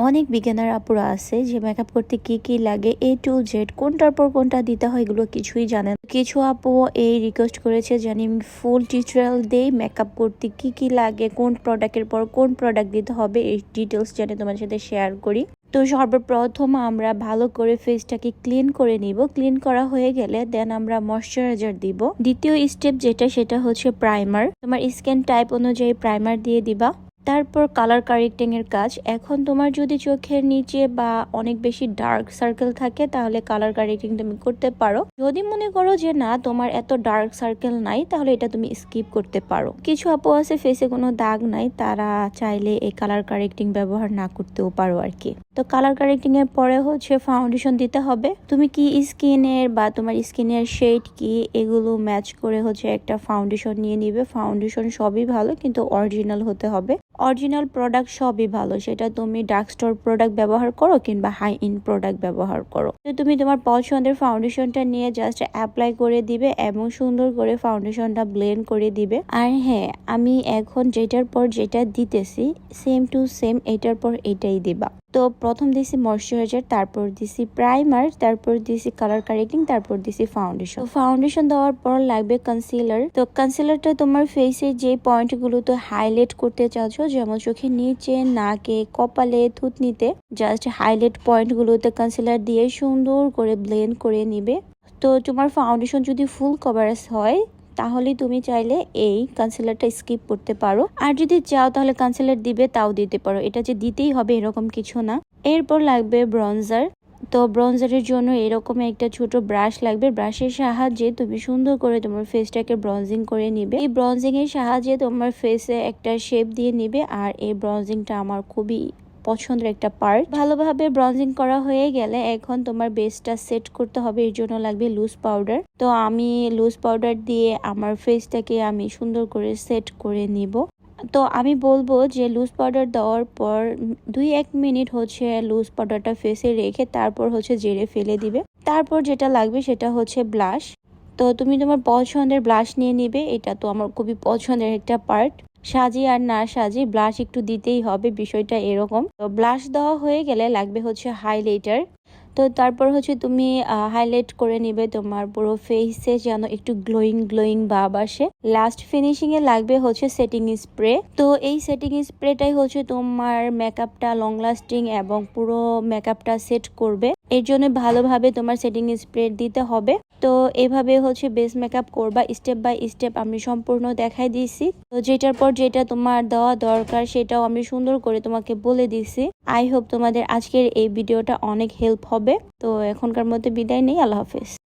অনেক বিজ্ঞানার আপুরা আছে যে মেকআপ করতে কি কি লাগে এ টু জেড কোনটার পর কোনটা দিতে হয় এগুলো কিছুই জানেন কিছু আপু এই রিকোয়েস্ট করেছে জানি ফুল টিউটোরিয়াল দেই মেকআপ করতে কি কি লাগে, কোন প্রোডাক্টের পর কোন প্রোডাক্ট দিতে হবে, এই ডিটেলস জানি তোমার সাথে শেয়ার করি। তো সর্বপ্রথম আমরা ভালো করে ফেসটাকে ক্লিন করে নিব। ক্লিন করা হয়ে গেলে দেন আমরা ময়শ্চারাইজার দিব। দ্বিতীয় স্টেপ যেটা সেটা হচ্ছে প্রাইমার তোমার স্কিন টাইপ অনুযায়ী প্রাইমার দিয়ে দিবা। তারপর কালার কারেক্টিং এর কাজ। এখন তোমার যদি চোখের নিচে বা অনেক বেশি ডার্ক সার্কেল থাকে, তাহলে কালার কারেক্টিং তুমি করতে পারো। যদি মনে করো যে না, তোমার এত ডার্ক সার্কেল নাই, তাহলে এটা তুমি স্কিপ করতে পারো। কিছু আপু আছে ফেসে কোনো দাগ নাই, তারা চাইলে এই কালার কারেক্টিং ব্যবহার না করতেও পারো আর কি তো কালার কারেক্টিং এর পরে হচ্ছে ফাউন্ডেশন দিতে হবে। তুমি কি স্কিনের বা তোমার স্কিনের শেড কি, এগুলো ম্যাচ করে হচ্ছে একটা ফাউন্ডেশন নিয়ে নিবে। ফাউন্ডেশন সবই ভালো, কিন্তু অরিজিনাল হতে হবে। অরিজিনাল প্রোডাক্ট সবই ভালো। সেটা তুমি ডার্ক স্টোর প্রোডাক্ট ব্যবহার করো কিংবা হাই ইন প্রোডাক্ট ব্যবহার করো। তো তুমি তোমার পছন্দের ফাউন্ডেশনটা নিয়ে জাস্ট অ্যাপ্লাই করে দিবে এবং সুন্দর করে ফাউন্ডেশনটা ব্লেন্ড করে দিবে। আর হ্যাঁ আমি এখন যেটার পর যেটা দিতেছি সেম টু সেম এটার পর এটাই দিবা। তো প্রথম দিছি ময়শ্চারাইজার, তারপর দিছি প্রাইমার, তারপর দিছি কালার কারেক্টিং, তারপর দিছি ফাউন্ডেশন। ফাউন্ডেশন দেওয়ার পর লাগবে কনসিলার তো কনসিলারটা তোমার ফেসে যে পয়েন্টগুলো তো হাইলাইট করতে চাচ্ছ, যেমন চোখের নিচে, নাকে, কপালে, থুতনিতে জাস্ট হাইলাইট পয়েন্টগুলোতে কনসিলার দিয়ে সুন্দর করে ব্লেন্ড করে নিবে। তো তোমার ফাউন্ডেশন যদি ফুল কভারেজ হয় তাহলে তুমি চাইলে এই কনসিলারটা স্কিপ করতে পারো। আর যদি চাও তাহলে কনসিলার দিবে, তাও দিতে পারো। এটা যে দিতেই হবে এরকম কিছু না। এরপর লাগবে ব্রঞ্জার তো ব্রঞ্জারের জন্য এরকম একটা ছোট ব্রাশ লাগবে। ব্রাশের সাহায্যে তুমি সুন্দর করে তোমার ফেসটাকে ব্রঞ্জিং করে নিবে। এই ব্রঞ্জিং এর সাহায্যে তোমার ফেসে একটা শেপ দিয়ে নিবে। আর এই ব্রঞ্জিংটা আমার খুবই পছন্দের একটা পার্ট ভালোভাবে ব্রঞ্জিং করা হয়ে গেলে এখন তোমার বেসটা সেট করতে হবে, এর জন্য লাগবে লুজ পাউডার তো আমি লুজ পাউডার দিয়ে আমার ফেসটাকে আমি সুন্দর করে সেট করে নিব। তো আমি বলব যে লুজ পাউডার দেওয়ার পর দুই এক মিনিট হচ্ছে লুজ পাউডারটা ফেসে রেখে তারপর হচ্ছে জেরে ফেলে দিবে। তারপর যেটা লাগবে সেটা হচ্ছে ব্লাশ তো তুমি তোমার পছন্দের ব্লাশ নিয়ে নিবে, এটা তো আমার খুবই পছন্দের একটা পার্ট সাজি আর না সাজি ব্লাশ একটু দিতেই হবে, বিষয়টা এরকম। তো ব্লাশ দেওয়া হয়ে গেলে লাগবে হচ্ছে হাইলাইটার তো তারপর হচ্ছে তুমি হাইলাইট করে নিবে তোমার পুরো ফেসে যেন একটু গ্লোয়িং গ্লোয়িং ভাব আসে। লাস্ট ফিনিশিং এ লাগবে হচ্ছে সেটিং স্প্রে তো এই সেটিং স্প্রেটাই হচ্ছে তোমার মেকআপটা লং লাস্টিং এবং পুরো মেকআপটা সেট করবে। এর জন্য ভালোভাবে তোমার সেটিং স্প্রেড দিতে হবে। তো এভাবে হচ্ছে বেস মেকআপ করবা স্টেপ বাই স্টেপ আমি সম্পূর্ণ দেখাই দিয়েছি তো যেটার পর যেটা তোমার দেওয়া দরকার সেটাও আমি সুন্দর করে তোমাকে বলে দিছি। আই হোপ তোমাদের আজকের এই ভিডিওটা অনেক হেল্প হবে। তো এখনকার মধ্যে বিদায় নেই, আল্লাহ হাফেজ।